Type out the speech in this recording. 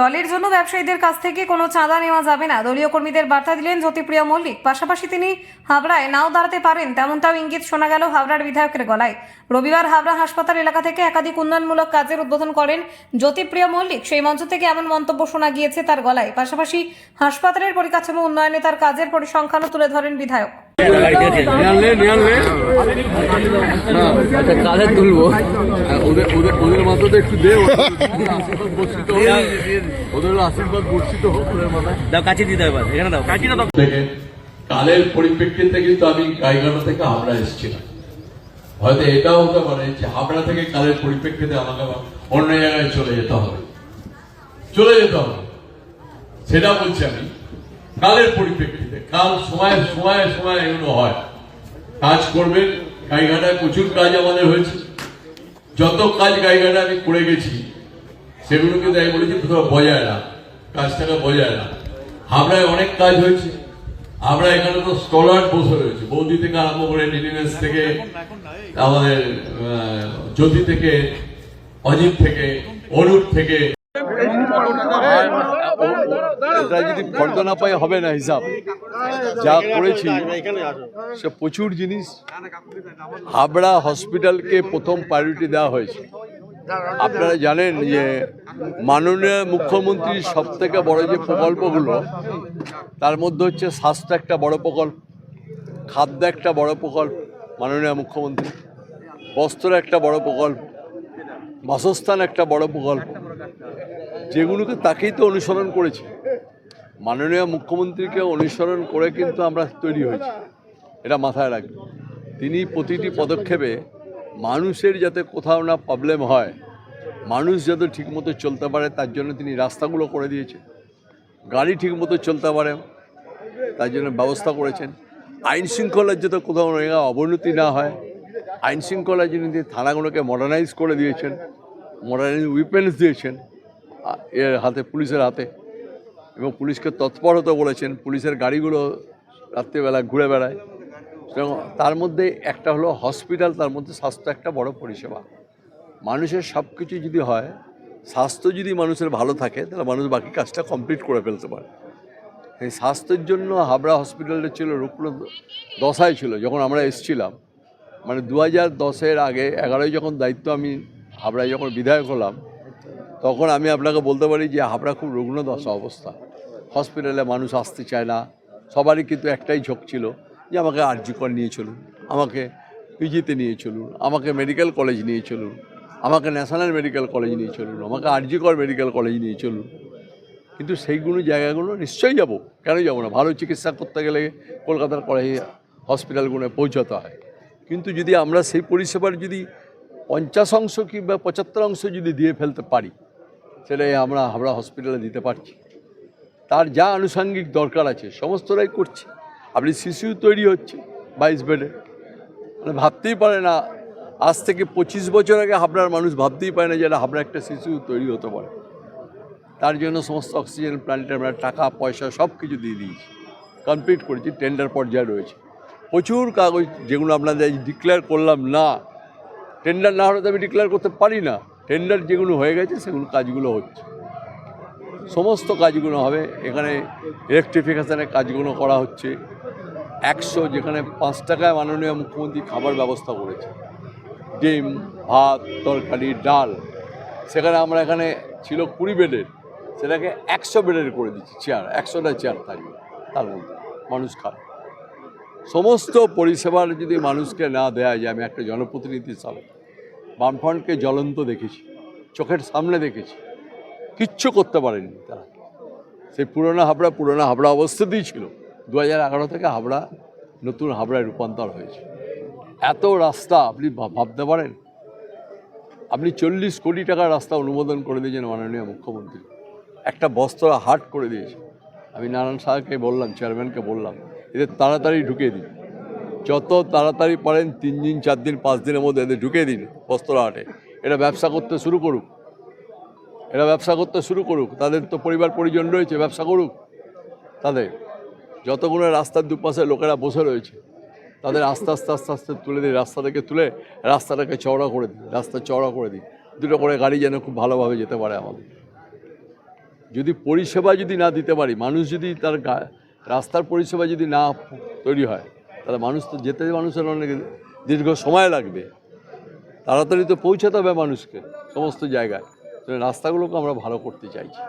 দলের জন্য ব্যবসায়ীদের কাছ থেকে কোনো চাঁদা নেওয়া যাবে না। দলীয় কর্মীদের বার্তা দিলেন জ্যোতিপ্রিয় মল্লিক। পাশাপাশি তিনি হাবড়ায় নাও দাঁড়াতে পারেন। তেমনটাও ইঙ্গিত শোনা গেল হাবড়ার বিধায়কের গলায়। রবিবার হাবড়া হাসপাতাল এলাকা থেকে একাধিক উন্নয়নমূলক কাজের উদ্বোধন করেন জ্যোতিপ্রিয় মল্লিক। সেই মঞ্চ থেকে এমন মন্তব্য শোনা গিয়েছে তার গলায়। পাশাপাশি হাসপাতালের পরিকাঠামো উন্নয়নে তার কাজের পরিসংখ্যানও তুলে ধরেন বিধায়ক। আচ্ছা কাঁধে তুলবো। ওদের ওদের ওদের মাথাতে একটু দে ওদের আশীর্বাদ বর্ষিত হোক। ওদের আশীর্বাদ বর্ষিত হোক ওদের মাথায়। দাও কাছে দিতে হবে এখানে দাও। কাছে দাও কালের পরিপ্রেক্ষিতে কিন্তু আমি গাইঘাটা থেকে হাবড়া এসেছিলাম। হয়তো এটাও হতে পারে যে হাবড়া থেকে কালের পরিপ্রেক্ষিতে আমাকে অন্য জায়গায় চলে যেতে হবে। চলে যেতে হবে। সেটা বলছি আমি কালের পরিপ্রেক্ষিতে। কাল সময় সময় সময় এগুলো হয়। কাজ করবেন গাইঘাটায় প্রচুর কাজ আমাদের হয়েছে। যত কাজ গাইঘাটা আমি করে গেছি, সেগুলোকে তাই বলেছি তোমরা বজায় না কাজটাকে বজায় না হাবড়ায় অনেক কাজ হয়েছে। আমরা এখানে তো স্কলার বসে রয়েছে। বৌদি থেকে আরম্ভ করে নিলিমেন্স থেকে, আমাদের জ্যোতি থেকে, অজিত থেকে, অরূপ থেকে এটা যদি ফর্দ না পাই হবে না হিসাব। যা করেছি, সে প্রচুর জিনিস হাবড়া হসপিটালকে প্রথম প্রায়োরিটি দেওয়া হয়েছে। আপনারা জানেন যে মাননীয় মুখ্যমন্ত্রীর সব থেকে বড় যে প্রকল্পগুলো, তার মধ্যে হচ্ছে স্বাস্থ্য একটা বড় প্রকল্প, খাদ্য একটা বড় প্রকল্প, মাননীয় মুখ্যমন্ত্রী, বস্ত্র একটা বড় প্রকল্প, বাসস্থান একটা বড় প্রকল্প। যেগুলোকে তাকেই তো অনুসরণ করেছি। মাননীয় মুখ্যমন্ত্রীকে অনুসরণ করে কিন্তু আমরা তৈরি হয়েছি। এটা মাথায় রাখবেন তিনি প্রতিটি পদক্ষেপে মানুষের যাতে কোথাও না প্রবলেম হয়, মানুষ যাতে ঠিকমতো চলতে পারে, তার জন্য তিনি রাস্তাগুলো করে দিয়েছেন। গাড়ি ঠিকমতো চলতে পারে, তার জন্য ব্যবস্থা করেছেন। আইন শৃঙ্খলার যাতে কোথাও অবনতি না হয়, আইন শৃঙ্খলার জন্য তিনি থানাগুলোকে মডার্নাইজ করে দিয়েছেন মডার্নাইজ উইপেন্স দিয়েছেন। এর হাতে, পুলিশের হাতে। এবং পুলিশকে তৎপর হতে বলেছেন, পুলিশের গাড়িগুলো রাত্রিবেলা ঘুরে বেড়ায়। এবং তার মধ্যে একটা হলো হসপিটাল, তার মধ্যে স্বাস্থ্য একটা বড় পরিষেবা। মানুষের সব কিছু যদি হয়, স্বাস্থ্য যদি মানুষের ভালো থাকে, তাহলে মানুষ বাকি কাজটা কমপ্লিট করে ফেলতে পারে। এই স্বাস্থ্যের জন্য হাবড়া হসপিটালটা ছিল রূপল দশায় ছিল, যখন আমরা এসছিলাম। মানে দু হাজার দশের আগে, এগারোয় যখন দায়িত্ব আমি হাবড়ায় যখন বিধায়ক হলাম তখন আমি আপনাকে বলতে পারি যে হাবড়া খুব রুগ্ন দশা অবস্থা। হসপিটালে মানুষ আসতে চায় না। সবারই কিন্তু একটাই ঝোঁক ছিল যে আমাকে আরজিকর নিয়ে চলুন, আমাকে পিজিতে নিয়ে চলুন, আমাকে মেডিকেল কলেজ নিয়ে চলুন, আমাকে ন্যাশনাল মেডিকেল কলেজ নিয়ে চলুন, আমাকে আরজিকর মেডিকেল কলেজ নিয়ে চলুন। কিন্তু সেইগুলো জায়গাগুলো নিশ্চয়ই যাব। কেন যাব না? ভালো চিকিৎসা করতে গেলে কলকাতার কলেজ হসপিটালগুলো পৌঁছাতে হয়। কিন্তু যদি আমরা সেই পরিষেবার যদি পঞ্চাশ অংশ কিংবা পঁচাত্তর অংশ যদি দিয়ে ফেলতে পারি সেটাই আমরা হাবড়া হসপিটালে দিতে পারছি। তার যা আনুষঙ্গিক দরকার আছে, সমস্তটাই করছে। আপনি শিশু তৈরি হচ্ছে বাইশ বেডে। মানে ভাবতেই পারে না, আজ থেকে পঁচিশ বছর আগে হাবড়ার মানুষ ভাবতেই পারে না যে হাবড়া একটা শিশু তৈরি হতে পারে। তার জন্য সমস্ত অক্সিজেন প্ল্যান্টে আমরা টাকা, পয়সা সব কিছু দিয়ে দিয়েছি। কমপ্লিট করেছি টেন্ডার পর্যায়ে রয়েছে। প্রচুর কাগজ যেগুলো আপনাদের ডিক্লেয়ার করলাম, না। টেন্ডার না হলে তো আমি ডিক্লেয়ার করতে পারি না। টেন্ডার যেগুলো হয়ে গেছে, সেগুলো কাজগুলো হচ্ছে। সমস্ত কাজগুলো হবে। এখানে ইলেকট্রিফিকেশনের কাজগুলো করা হচ্ছে। একশো যেখানে পাঁচ টাকায় মাননীয় মুখ্যমন্ত্রী খাবার ব্যবস্থা করেছে। ডিম, ভাত, তরকারি, ডাল। সেখানে আমরা এখানে ছিল কুড়ি বেডের। সেটাকে একশো বেডের করে দিচ্ছি চেয়ার একশোটা চেয়ার থাকবে তার মধ্যে, মানুষ খায় সমস্ত পরিষেবার যদি মানুষকে না দেয়া যায়, আমি একটা জনপ্রতিনিধি হিসাবে বামফ্রন্টকে জ্বলন্ত দেখেছি, চোখের সামনে দেখেছি, কিচ্ছু করতে পারেনি তারা। সেই পুরোনো হাবড়া পুরোনো হাবড়া অবস্থাতেই ছিল। দু হাজার এগারো থেকে হাবড়া নতুন হাবড়ায় রূপান্তর হয়েছে। এত রাস্তা আপনি ভাব- ভাবতে পারেন? আপনি চল্লিশ কোটি টাকার রাস্তা অনুমোদন করে দিয়েছেন মাননীয় মুখ্যমন্ত্রী। একটা বস্ত্র হাট করে দিয়েছে। আমি নারায়ণ সাহাকে বললাম, চেয়ারম্যানকে বললাম, এদের তাড়াতাড়ি ঢুকিয়ে দিন। যত তাড়াতাড়ি পারেন তিন দিন, চার দিন, পাঁচ দিনের মধ্যে এদের ঢুকিয়ে দিন বস্ত্রহাটে এটা ব্যবসা করতে শুরু করুক। এরা ব্যবসা করতে শুরু করুক। তাদের তো পরিবার পরিজন রয়েছে, ব্যবসা করুক। তাদের যতগুলো রাস্তার দুপাশে লোকেরা বসে রয়েছে, তাদের আস্তে আস্তে আস্তে আস্তে তুলে দিই রাস্তা থেকে তুলে রাস্তাটাকে চওড়া করে দিই রাস্তা চওড়া করে দিই দুটো করে গাড়ি যেন খুব ভালোভাবে যেতে পারে আমাদের। যদি পরিষেবা যদি না দিতে পারি, মানুষ যদি তার রাস্তার পরিষেবা যদি না তৈরি হয় তাহলে মানুষ তো যেতে মানুষের অনেক দীর্ঘ সময় লাগবে। তাড়াতাড়ি তো পৌঁছাতে হবে মানুষকে সমস্ত জায়গায়। রাস্তাগুলোকে আমরা ভালো করতে চাইছি।